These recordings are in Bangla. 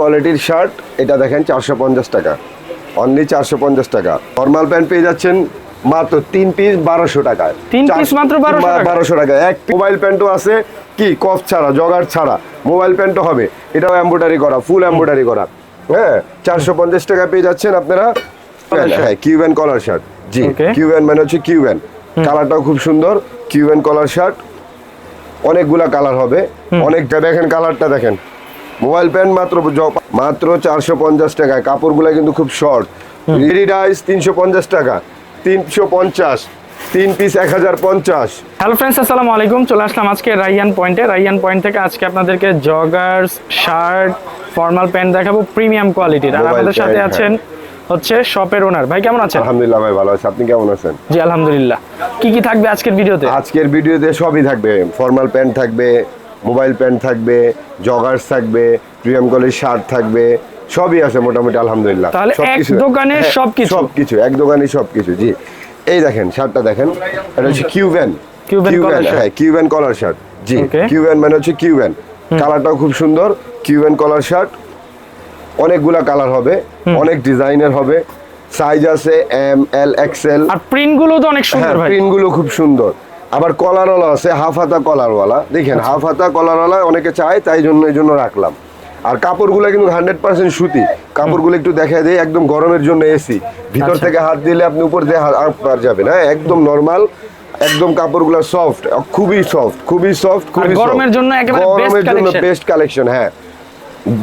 কোয়ালিটির শার্ট এটা দেখেন চারশো পঞ্চাশ টাকা। অনলি চারশো পঞ্চাশ টাকা। নর্মাল প্যান্ট পেয়ে যাচ্ছেন মাত্র তিন পিস বারোশো টাকায়। তিন piece মাত্র 1200 টাকা? বারোশো টাকা। এক মোবাইল প্যান্টও আছে কি কফ ছাড়া জগার ছাড়া। মোবাইল প্যান্টও হবে। এটাও এম্ব্রয়ডারি করা ফুল এম্ব্রয়ডারি করা। হ্যাঁ চারশো পঞ্চাশ টাকা পেয়ে যাচ্ছেন আপনারা। হ্যাঁ কিউবেন কলার শার্ট জি. কিউবেন মানে হচ্ছে কিউবেন কালারটাও খুব সুন্দর কিউবেন কলার শার্ট অনেকগুলা কালার হবে। অনেকটা দেখেন কালারটা দেখেন। মোবাইল প্যান্ট মাত্র মাত্র চারশো পঞ্চাশ টাকায়। কাপড়গুলো কিন্তু খুব শর্ট। রিডিডাইস তিনশো পঞ্চাশ টাকা তিনশো পঞ্চাশ তিন পিস এক হাজার পঞ্চাশ। হ্যালো ফ্রেন্ডস আসসালামু আলাইকুম। চলে আসলাম আজকে রাইয়ান পয়েন্টে। রাইয়ান পয়েন্ট থেকে আজকে আপনাদেরকে জগার্স শার্ট ফর্মাল প্যান্ট দেখাবো প্রিমিয়াম কোয়ালিটির। আর আমাদের সাথে আছেন হচ্ছে শপের ওনার। ভাই কেমন আছেন? আলহামদুলিল্লাহ ভাই ভালো আছে। আপনি কেমন আছেন? জি আলহামদুলিল্লাহ। কি কি থাকবে আজকের ভিডিওতে? আজকের ভিডিওতে সবই থাকবে। ফর্মাল প্যান্ট থাকবে মোবাইল প্যান্ট থাকবে জগার্স থাকবে প্রিমিয়াম কোয়ালিটির শার্ট থাকবে সবই আছে মোটামুটি আলহামদুলিল্লাহ। সবকিছু- দোকানে হ্যাঁ, সবকিছু। সবকিছু এক দোকানে সবকিছু জি। এই দেখেন শার্টটা দেখেন এটা হচ্ছে কিউবেন collar shirt। হ্যাঁ কিউবেন কলার শার্ট জি. কিউবেন মানে হচ্ছে কিউবেন কালারটাও খুব সুন্দর কিউবেন কলার শার্ট অনেকগুলা কালার হবে অনেক ডিজাইনের হবে সাইজ আছে এম এল এক্সেল আর প্রিন্টগুলো তো অনেক সুন্দর হ্যাঁ ভাই। প্রিন্টগুলো খুব সুন্দর। আবার কলারওয়ালা আছে হাফ হাতা কলারওয়ালা। দেখেন আচ্ছা। হাফ হাতা কলারওয়ালা অনেকে চায় তাই জন্য এই জন্য রাখলাম। আর কাপড়গুলো কিন্তু হান্ড্রেড পার্সেন্ট সুতি। কাপড়গুলো একটু দেখা দেয় একদম গরমের জন্য এসি ভিতর আচ্ছা। থেকে হাত দিলে আপনি উপর দিয়ে হাত পার যাবেন হ্যাঁ? একদম নর্মাল একদম কাপড়গুলো সফট খুবই সফট খুবই সফট খুবই। গরমের জন্য একেবারে গরমের জন্য বেস্ট কালেকশন হ্যাঁ।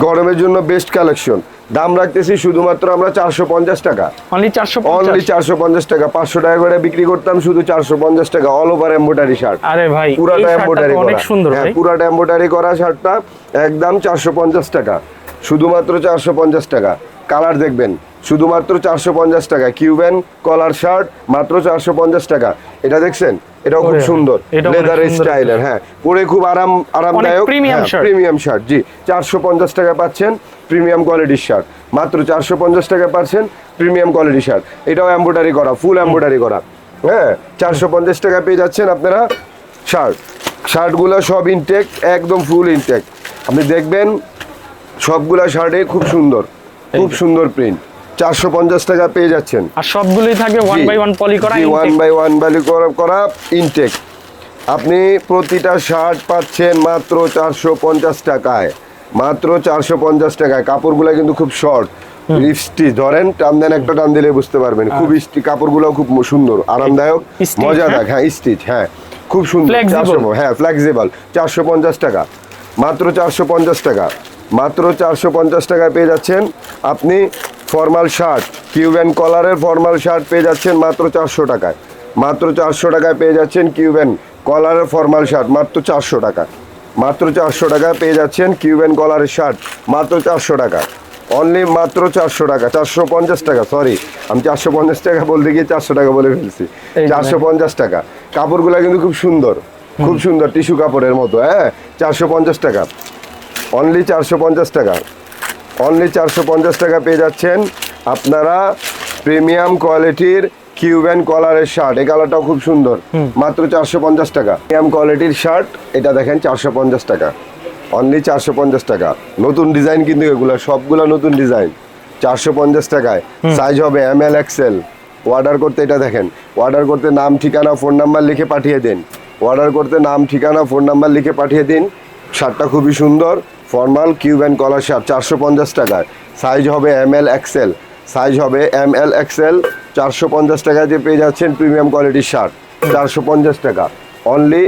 গরমের জন্য বেস্ট কালেকশন দাম রাখতেছি শুধুমাত্র আমরা চারশো পঞ্চাশ টাকা। অনলি চারশো অনলি চারশো পঞ্চাশ টাকা। পাঁচশো টাকা করে বিক্রি করতাম শুধু চারশো পঞ্চাশ টাকা অল ওভার এম্বোটারি শার্ট আরে ভাই পুরাটা এম্বোটারি অনেক সুন্দর হ্যাঁ পুরাটা এম্বোটারি করা শার্টটা একদম চারশো পঞ্চাশ টাকা। শুধুমাত্র চারশো পঞ্চাশ টাকা। কালার দেখবেন শুধুমাত্র চারশো পঞ্চাশ টাকা। কিউবেন কলার শার্ট মাত্র চারশো পঞ্চাশ টাকা। এটা দেখছেন? এটাও খুব সুন্দর। লেদার স্টাইলের হ্যাঁ। পরে খুব আরাম আরামদায়ক। প্রিমিয়াম শার্ট জি। চারশো পঞ্চাশ টাকা পাচ্ছেন। প্রিমিয়াম কোয়ালিটির শার্ট। মাত্র চারশো পঞ্চাশ টাকা পাচ্ছেন প্রিমিয়াম কোয়ালিটির শার্ট। এটাও এম্ব্রয়ডারি করা ফুল এম্ব্রয়ডারি করা। হ্যাঁ চারশো পঞ্চাশ টাকা পেয়ে যাচ্ছেন আপনারা শার্ট। শার্টগুলো সব ইনটেক একদম ফুল ইনটেক আপনি দেখবেন সবগুলা শার্টে খুব সুন্দর খুব সুন্দর প্রিন্ট চারশো পঞ্চাশ টাকা পেয়ে যাচ্ছেন। আর সবগুলোই থাকবে ওয়ান বাই ওয়ান পলি করা ওয়ান বাই ওয়ান বাই করা ইনটেক আপনি প্রতিটা শার্ট পাচ্ছেন মাত্র চারশো পঞ্চাশ টাকায়। মাত্র চারশো পঞ্চাশ টাকায়। কাপড়গুলো কিন্তু খুব শর্ট স্টিচ ধরেন টান দেন একটা টান দিলে বুঝতে পারবেন। খুব স্টি কাপড়গুলো খুব সুন্দর আরামদায়ক Stitch, মজাদার। হ্যাঁ। স্টিচ হ্যাঁ। খুব সুন্দর। 400 হ্যাঁ ফ্লেক্সিবল চারশো পঞ্চাশ টাকা। মাত্র চারশো পঞ্চাশ টাকা। মাত্র চারশো পঞ্চাশ টাকায় পেয়ে যাচ্ছেন আপনি ফর্মাল শার্ট কিউবেন কলারের ফর্মাল শার্ট পেয়ে যাচ্ছেন মাত্র চারশো টাকায়। মাত্র চারশো টাকায় পেয়ে যাচ্ছেন কিউবেন কলারের ফর্মাল শার্ট মাত্র চারশো টাকা মাত্র চারশো টাকা পেয়ে যাচ্ছেন কিউবেন কলারের শার্ট মাত্র চারশো টাকা। অনলি মাত্র চারশো টাকা। চারশো পঞ্চাশ টাকা সরি আমি চারশো পঞ্চাশ টাকা বলতে গিয়ে চারশো টাকা বলে ফেলছি। চারশো পঞ্চাশ টাকা। কাপড়গুলো কিন্তু খুব সুন্দর। খুব সুন্দর টিস্যু কাপড়ের মতো হ্যাঁ? চারশো পঞ্চাশ টাকা। অনলি চারশো পঞ্চাশ টাকা। অনলি চারশো পঞ্চাশ টাকা পেয়ে যাচ্ছেন আপনারা প্রিমিয়াম কোয়ালিটির কিউবেন কলারের শার্ট এই কালারটাও খুব সুন্দর। মাত্র চারশো পঞ্চাশ টাকা। প্রিমিয়াম কোয়ালিটির শার্ট এটা দেখেন চারশো পঞ্চাশ টাকা। অনলি চারশো পঞ্চাশ টাকা। নতুন ডিজাইন কিন্তু এগুলো সবগুলো নতুন ডিজাইন চারশো পঞ্চাশ টাকায়। সাইজ হবে এম এল এক্সেল অর্ডার করতে এটা দেখেন। অর্ডার করতে নাম ঠিকানা ফোন নাম্বার লিখে পাঠিয়ে দিন। অর্ডার করতে নাম ঠিকানা ফোন নাম্বার লিখে পাঠিয়ে দিন। শার্টটা খুবই সুন্দর। Formal cube and collar shirt চারশো পঞ্চাশ টাকায়। সাইজ হবে এম এল এক্সেল সাইজ হবে এম এল এক্সেল চারশো পঞ্চাশ টাকায় যে পেয়ে যাচ্ছেন প্রিমিয়াম কোয়ালিটির শার্ট চারশো পঞ্চাশ টাকা। অনলি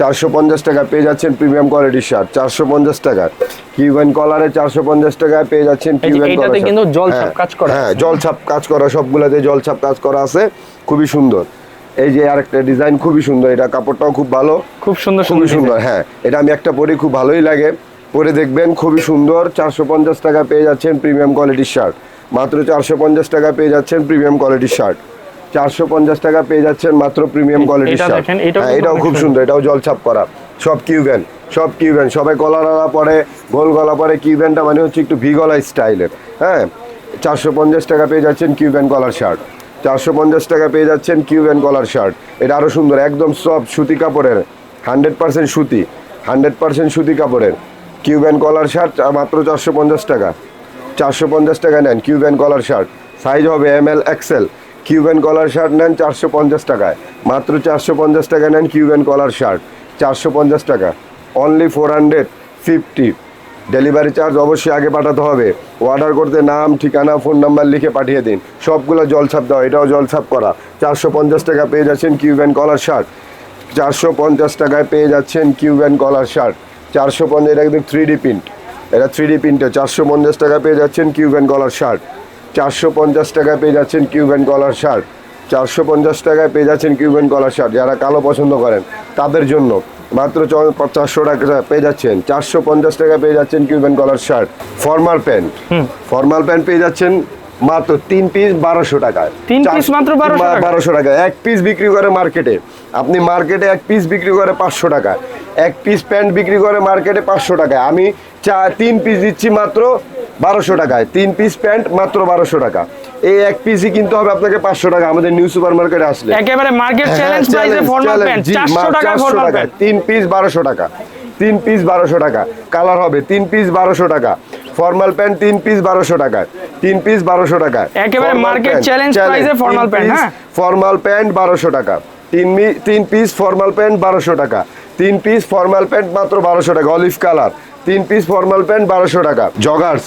চারশো পঞ্চাশ টাকা পেয়ে যাচ্ছেন প্রিমিয়াম কোয়ালিটির শার্ট চারশো পঞ্চাশ টাকা কিউবেন কলারে চারশো পঞ্চাশ টাকায় পেয়ে যাচ্ছেন কিউবেন কলার কিন্তু জলছাপ কাজ করা। হ্যাঁ জলছাপ কাজ করা সবগুলাতে জলছাপ কাজ করা আছে। খুবই সুন্দর। এই যে আরেকটা ডিজাইন খুবই সুন্দর। এটা কাপড়টাও খুব ভালো। খুব সুন্দর খুবই সুন্দর সুন্দর হ্যাঁ এটা আমি একটা পরি খুব ভালোই লাগে। পরে দেখবেন খুবই সুন্দর চারশো পঞ্চাশ টাকা পেয়ে যাচ্ছেন প্রিমিয়াম কোয়ালিটির শার্ট মাত্র চারশো পঞ্চাশ টাকা পেয়ে যাচ্ছেন প্রিমিয়াম কোয়ালিটির শার্ট। চারশো পঞ্চাশ টাকা পেয়ে যাচ্ছেন মাত্র প্রিমিয়াম কোয়ালিটির শার্ট। হ্যাঁ এটাও খুব সুন্দর। এটাও জলছাপ করা। সব কিউবেন সব কিউবেন সবাই কলারালা পরে গোল গলা পরে কিউবেনটা মানে হচ্ছে একটু ভি গলা স্টাইলের। হ্যাঁ চারশো পঞ্চাশ টাকা পেয়ে যাচ্ছেন কিউবেন কলার শার্ট। চারশো পঞ্চাশ টাকা পেয়ে যাচ্ছেন কিউবেন কলার শার্ট। এটা আরও সুন্দর একদম সফট সুতি কাপড়ের হান্ড্রেড পার্সেন্ট সুতি হান্ড্রেড পার্সেন্ট সুতি কাপড়ের। কিউবেন কলার শার্ট মাত্র চারশো পঞ্চাশ টাকা। চারশো পঞ্চাশ টাকা নেন কিউবেন কলার শার্ট সাইজ হবে M L XL Cuban collar shirt নেন চারশো পঞ্চাশ টাকায়। মাত্র চারশো পঞ্চাশ টাকা নেন কিউবেন কলার শার্ট চারশো পঞ্চাশ টাকা। Only four hundred fifty delivery charge অবশ্যই আগে পাঠাতে হবে। অর্ডার করতে নাম, ঠিকানা ফোন নাম্বার লিখে পাঠিয়ে দিন। সবগুলো জলছাপ দেওয়া, এটাও জলছাপ করা। চারশো পঞ্চাশ টাকা পেয়ে যাচ্ছেন কিউবেন কলার শার্ট চারশো পঞ্চাশ টাকায় পেয়ে যাচ্ছেন কিউবেন কলার শার্ট চারশো পঞ্চাশ, এটা কিন্তু থ্রি ডি প্রিন্ট এটা থ্রি প্রিন্টে চারশো পঞ্চাশ টাকা পেয়ে যাচ্ছেন কিউবেন গলার শার্ট চারশো পঞ্চাশ টাকায় পেয়ে যাচ্ছেন কিউবেন গলার শার্ট চারশো পঞ্চাশ টাকায় পেয়ে যাচ্ছেন কিউবেন কলার শার্ট যারা কালো পছন্দ করেন তাদের জন্য। মাত্র চ চারশো টাকা পেয়ে যাচ্ছেন। চারশো পঞ্চাশ টাকা পেয়ে যাচ্ছেন Cuban collar shirt formal pant formal pant পেয়ে যাচ্ছেন মাত্র তিন পিস বারোশো টাকায়। তিন piece মাত্র বারোশো টাকা এক পিস বিক্রি করে মার্কেটে আপনি মার্কেটে এক পিস বিক্রি করে পাঁচশো টাকা এক পিস প্যান্ট বিক্রি করে মার্কেটে পাঁচশো টাকায়। আমি চা তিন পিস দিচ্ছি মাত্র বারোশো টাকায়। তিন পিস প্যান্ট মাত্র বারোশো টাকা। এই এক পিসই কিনতে হবে আপনাকে পাঁচশো টাকা। আমাদের নিউ সুপার মার্কেটে আসলে। একেবারে মার্কেট চ্যালেঞ্জ হ্যাঁ, প্রাইসে ফর্মাল প্যান্ট 400 টাকা ফর্মাল প্যান্ট তিন পিস বারোশো টাকা। তিন পিস বারোশো টাকা। কালার হবে। তিন পিস বারোশো টাকা। ফর্মাল প্যান্ট তিন পিস বারোশো টাকা তিন পিস বারোশো টাকা একেবারে price এ formal pant, হ্যাঁ? ফর্মাল প্যান্ট বারোশো টাকা। তিন তিন পিস ফর্মাল প্যান্ট বারোশো টাকা। তিন পিস ফর্মাল প্যান্ট মাত্র বারোশো টাকা অলিভ কালার তিন পিস ফর্মাল প্যান্ট বারোশো টাকা। জগার্স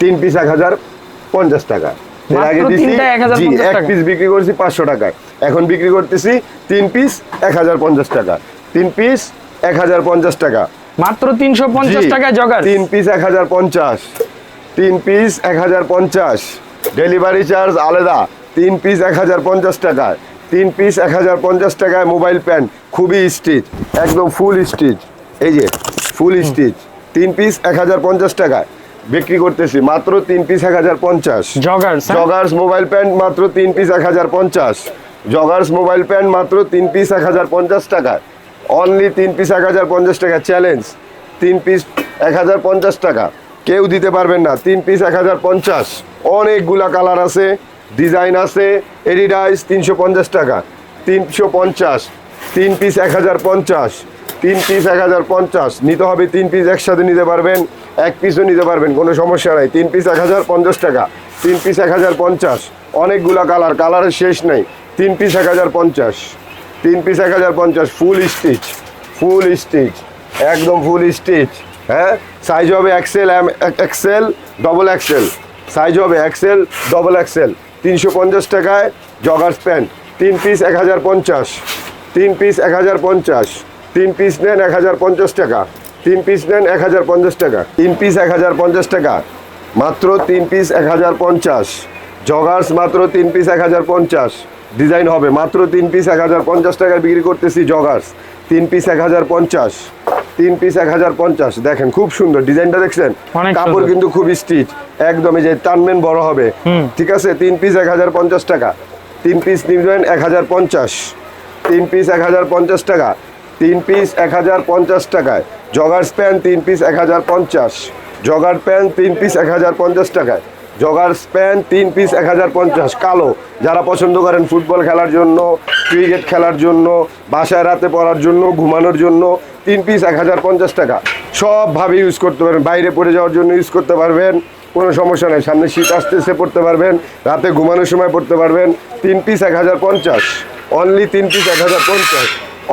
তিন পিস এক হাজার পঞ্চাশ টাকা। এর আগে দিছি জি এক পিস বিক্রি করছি পাঁচশো টাকায়। এখন বিক্রি করতেছি তিন পিস এক হাজার পঞ্চাশ টাকা। তিন পিস এক হাজার পঞ্চাশ টাকা। মাত্র 350 জি, টাকা জগার তিন পিস এক হাজার পঞ্চাশ। তিন পিস এক হাজার পঞ্চাশ। ডেলিভারি চার্জ আলাদা। তিন পিস এক হাজার পঞ্চাশ টাকায়। তিন পিস এক হাজার পঞ্চাশ টাকায় মোবাইল প্যান্ট খুবই স্টিচ একদম ফুল স্টিচ এই যে ফুল স্টিচ তিন পিস এক হাজার পঞ্চাশ টাকায়। বিক্রি করতেছি মাত্র তিন পিস এক হাজার পঞ্চাশ। জগার্স জগার্স মোবাইল প্যান্ট মাত্র তিন পিস এক হাজার পঞ্চাশ। জগার্স মোবাইল প্যান্ট মাত্র তিন পিস এক হাজার পঞ্চাশ টাকায়। অনলি তিন পিস এক হাজার পঞ্চাশ টাকা চ্যালেঞ্জ তিন পিস এক হাজার পঞ্চাশ টাকা। কেউ দিতে পারবেন না তিন পিস এক হাজার পঞ্চাশ। অনেকগুলা কালার আছে। ডিজাইন আছে এডিডাইস তিনশো পঞ্চাশ টাকা, তিনশো পঞ্চাশ, তিন পিস এক হাজার পঞ্চাশ, তিন পিস এক হাজার পঞ্চাশ, নিতে হবে তিন পিস একসাথে নিতে পারবেন, এক পিসও নিতে পারবেন, কোনো সমস্যা নাই, তিন পিস এক হাজার পঞ্চাশ টাকা, তিন পিস এক হাজার পঞ্চাশ, অনেকগুলো কালার কালারের শেষ নেই, তিন পিস এক হাজার পঞ্চাশ, তিন পিস এক হাজার পঞ্চাশ ফুল স্টিচ ফুল স্টিচ একদম ফুল স্টিচ হ্যাঁ? সাইজ হবে XL M XL double XL size হবে এক্সেল ডবল এক্সেল তিনশো পঞ্চাশ টাকায় জগার্স প্যান্ট। তিন পিস এক হাজার পঞ্চাশ। তিন পিস এক হাজার পঞ্চাশ। তিন পিস নেন এক হাজার পঞ্চাশ টাকা। তিন পিস নেন এক হাজার পঞ্চাশ টাকা। তিন পিস এক হাজার পঞ্চাশ টাকা। মাত্র তিন পিস এক হাজার পঞ্চাশ। জগার্স মাত্র তিন পিস এক হাজার পঞ্চাশ। ডিজাইন হবে মাত্র তিন পিস এক হাজার পঞ্চাশ টাকায় বিক্রি করতেছি জগার্স। তিন পিস এক হাজার পঞ্চাশ তিন পিস এক হাজার পঞ্চাশ। দেখেন খুব সুন্দর ডিজাইনটা দেখছেন? কাপড় কিন্তু খুব স্টিচ একদম এই যে টানবেন বড় হবে। ঠিক আছে? তিন পিস এক হাজার পঞ্চাশ টাকা। তিন পিস নিবেন এক হাজার পঞ্চাশ। তিন পিস এক হাজার পঞ্চাশ টাকা। তিন পিস এক হাজার পঞ্চাশ টাকায়। জগার্স প্যান্ট তিন পিস এক হাজার পঞ্চাশ। জগার প্যান্ট তিন পিস এক হাজার পঞ্চাশ টাকায়। জগার্স প্যান্ট তিন পিস এক হাজার পঞ্চাশ, কালো। যারা পছন্দ করেন ফুটবল খেলার জন্য ক্রিকেট খেলার জন্য, বাসায় রাতে পড়ার জন্য, ঘুমানোর জন্য, তিন পিস এক হাজার পঞ্চাশ টাকা। সবভাবে ইউজ করতে পারবেন। বাইরে পড়ে যাওয়ার জন্য ইউজ করতে পারবেন। কোনো সমস্যা নেই। সামনে শীত আসতেছে, পড়তে পারবেন। রাতে ঘুমানোর সময় পড়তে পারবেন। তিন পিস এক হাজার পঞ্চাশ। অনলি তিন পিস এক হাজার পঞ্চাশ।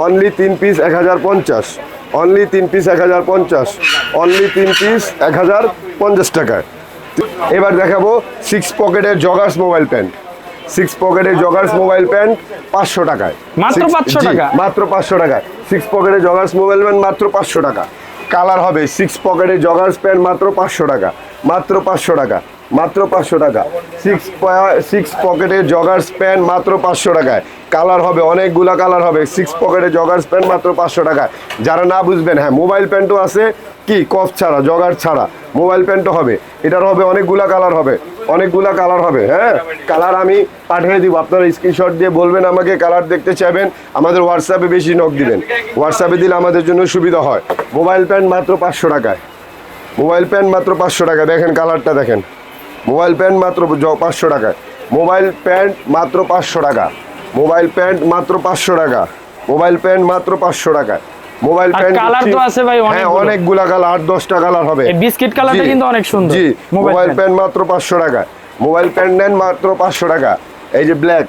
অনলি তিন পিস এক হাজার পঞ্চাশ। অনলি তিন পিস এক হাজার পঞ্চাশ। অনলি তিন পিস এক হাজার পঞ্চাশ টাকায়। এবার দেখাবো সিক্স পকেটের জগার্স মোবাইল প্যান্ট সিক্স পকেটের জগার্স মোবাইল প্যান্ট পাঁচশো টাকায়। মাত্র Six- 500 জি, টাকা? মাত্র পাঁচশো টাকা সিক্স পকেটের জগার্স মোবাইল প্যান্ট মাত্র পাঁচশো টাকা। কালার হবে সিক্স পকেটের জগার্স প্যান্ট মাত্র পাঁচশো টাকা। মাত্র পাঁচশো টাকা। মাত্র পাঁচশো টাকা। সিক্স সিক্স পকেটের জগার্স প্যান্ট মাত্র পাঁচশো টাকায়। কালার হবে অনেকগুলা কালার হবে। সিক্স পকেটের জগার্স প্যান্ট মাত্র পাঁচশো টাকায়। যারা না বুঝবেন হ্যাঁ মোবাইল প্যান্টও আছে কি কফ ছাড়া, জগার ছাড়া? মোবাইল প্যান্টও হবে। এটার হবে অনেকগুলা কালার হবে। অনেকগুলা কালার হবে হ্যাঁ? কালার আমি পাঠিয়ে দিব। আপনারা স্ক্রিনশট দিয়ে বলবেন আমাকে, কালার দেখতে চাইবেন। আমাদের হোয়াটসঅ্যাপে বেশি নক দিবেন। হোয়াটসঅ্যাপে দিলে আমাদের জন্য সুবিধা হয়। মোবাইল প্যান্ট মাত্র পাঁচশো টাকায়। মোবাইল প্যান্ট মাত্র পাঁচশো টাকা দেখেন কালারটা, দেখেন। মোবাইল প্যান্ট মাত্র পাঁচশো টাকায়। মোবাইল প্যান্ট মাত্র পাঁচশো টাকা। মোবাইল প্যান্ট মাত্র পাঁচশো টাকা। মোবাইল প্যান্ট মাত্র পাঁচশো টাকায়। মোবাইল প্যান্ট colour তো আছে ভাই হ্যাঁ অনেকগুলো। অনেকগুলা কালার আট দশটা কালার হবে এই বিস্কিট কালারটা কিন্তু অনেক সুন্দর জি মোবাইল প্যান্ট মাত্র পাঁচশো টাকা মোবাইল প্যান্ট নেন মাত্র পাঁচশো টাকা এই যে ব্ল্যাক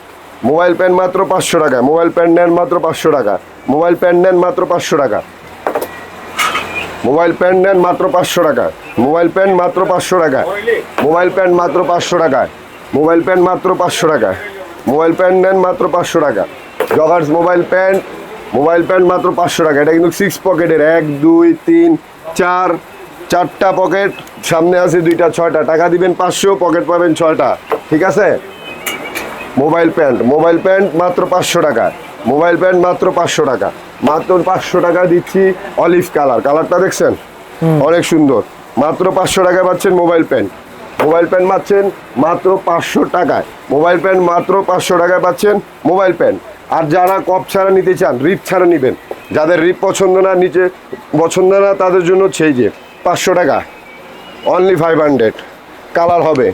মোবাইল প্যান্ট মাত্র পাঁচশো টাকা মোবাইল প্যান্ট নেন মাত্র পাঁচশো টাকা মোবাইল প্যান্ট নেন মাত্র পাঁচশো টাকা মোবাইল প্যান্ট নেন মাত্র পাঁচশো টাকা মোবাইল প্যান্ট মাত্র পাঁচশো টাকা মোবাইল প্যান্ট মাত্র পাঁচশো টাকা মোবাইল প্যান্ট মাত্র পাঁচশো টাকা মোবাইল প্যান্ট নেন মাত্র পাঁচশো টাকা joggers mobile pant mobile pant মাত্র পাঁচশো টাকা। এটা কিন্তু সিক্স পকেটের এক দুই তিন চার চারটা পকেট সামনে আছে দুইটা ছয়টা। টাকা দিবেন পাঁচশো পকেট পাবেন ছয়টা। ঠিক আছে? মোবাইল প্যান্ট মোবাইল প্যান্ট মাত্র পাঁচশো টাকা। মোবাইল প্যান্ট মাত্র পাঁচশো টাকা। মাত্র পাঁচশো টাকা দিচ্ছি অলিভ কালার। কালারটা দেখছেন? অনেক সুন্দর। মাত্র পাঁচশো টাকা পাচ্ছেন মোবাইল প্যান্ট। মোবাইল প্যান্ট পাচ্ছেন মাত্র পাঁচশো টাকায়। মোবাইল প্যান্ট মাত্র পাঁচশো টাকায় পাচ্ছেন মোবাইল প্যান্ট। আর যারা কপ ছাড়া নিতে চান রিপ ছাড়া নেবেন। যাদের রিপ পছন্দ না নিচে পছন্দ না তাদের জন্য সেই যে পাঁচশো টাকা। অনলি ফাইভ হান্ড্রেড কালার হবে।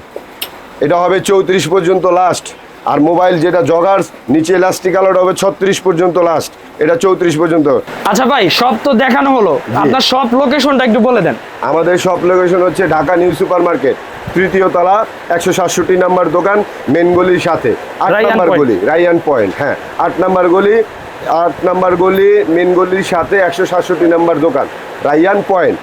এটা হবে চৌত্রিশ পর্যন্ত লাস্ট আর মোবাইল যেটা জগার্স নিচে ইলাস্টিক হবে ছত্রিশ পর্যন্ত লাস্ট এটা চৌত্রিশ পর্যন্ত। আচ্ছা ভাই সব তো দেখানো হলো। আপনার সব লোকেশনটা একটু বলে দেন। আমাদের সব লোকেশন হচ্ছে ঢাকা নিউ সুপার মার্কেট তৃতীয় তলা একশো সাতষট্টি নাম্বার দোকান মেন গলির সাথে। আট নাম্বার গলি রায়ান পয়েন্ট হ্যাঁ। আট নাম্বার গলি আট নাম্বার গলি মেন গলির সাথে একশো সাতষট্টি নাম্বার দোকান। Ryan point